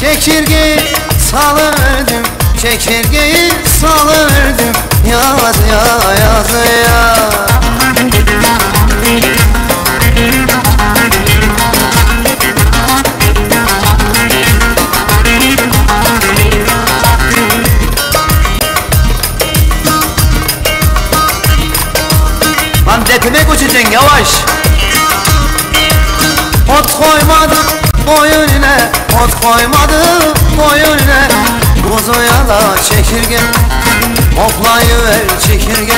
Çekirgeyi salıverdim Çekirgeyi salıverdim Yaz ya yaz ya Lan tepeme koşacaksın yavaş. Ot koymadım boyununa Ot koymadım boyununa Kuzuya da çekirge Hoplayıver çekirge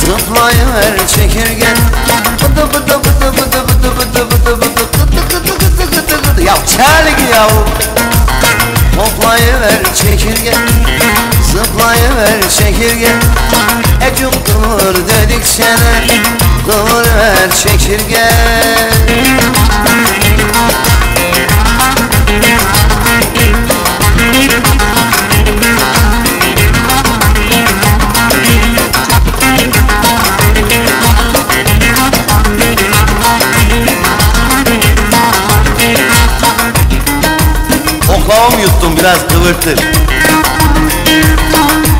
Zıplayıver çekirge Bıdı bıdı bıdı bıdı bıdı bıdı bıdı bıdı Ya çelik ya Hoplayıver çekirge Zıplayıver çekirge Ecuk kıvır dedikçe de Kıvır ver çekirge Oklavam yuttum biraz kıvırtır.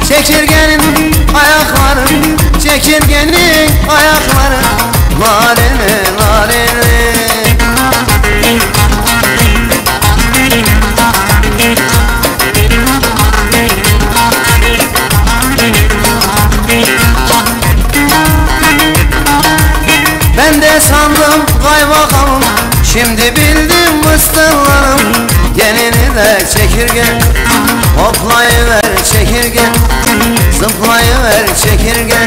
Çekirgenin ayakları Çekirgenin ayakları. Lalele lalele Ben de sandım kaymakamım Şimdi bildim mıstırlarım Gelini de çekirge Hoplayıver çekirge Zıplayıver çekirge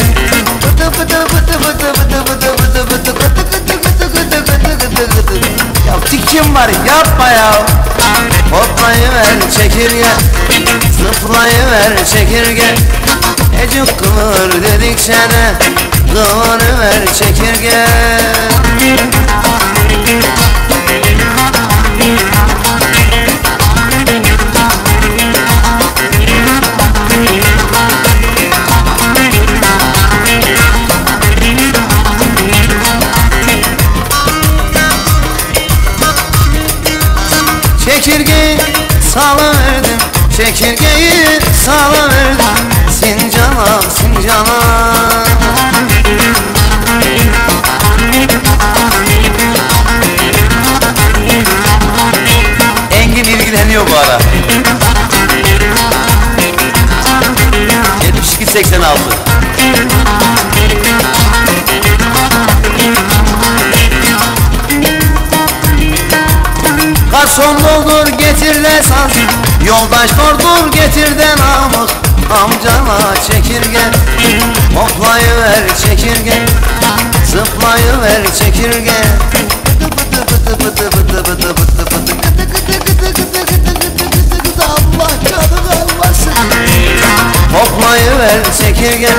Bıdı bıdı bıdı bıdı bıdı bıdı bıdı bıdı bıdı bıdı bıdı bıdı bıdı bıdı bıdı Ya tikim var yapma ya Hoplayıver çekirge Zıplayıver çekirge Ecuk kıvır dedikçe de Kıvırıver çekirge Çekirgeyi salıverdim Çekirgeyi salıverdim Sincana sincana. Engin ilgileniyor bu ara. 72-86 Yoldaş doldur getir de namık Amcana çekirge Hoplayıver çekirge Zıplayıver çekirge Bıdı bıdı bıdı bıdı bıdı bıdı bıdı Gıdı gıdı gıdı gıdı gıdı gıdı gıdı gıdı Allah canını almasın Hoplayıver çekirge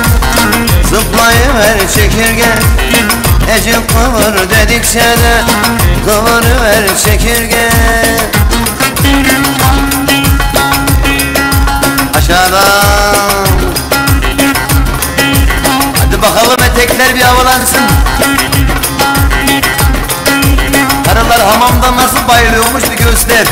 Zıplayıver çekirge Ecim kıvır dedikçe de Kıvırıver çekirge etekler bir havalansın. Karılar hamamda nasıl bayılıyormuş bir göster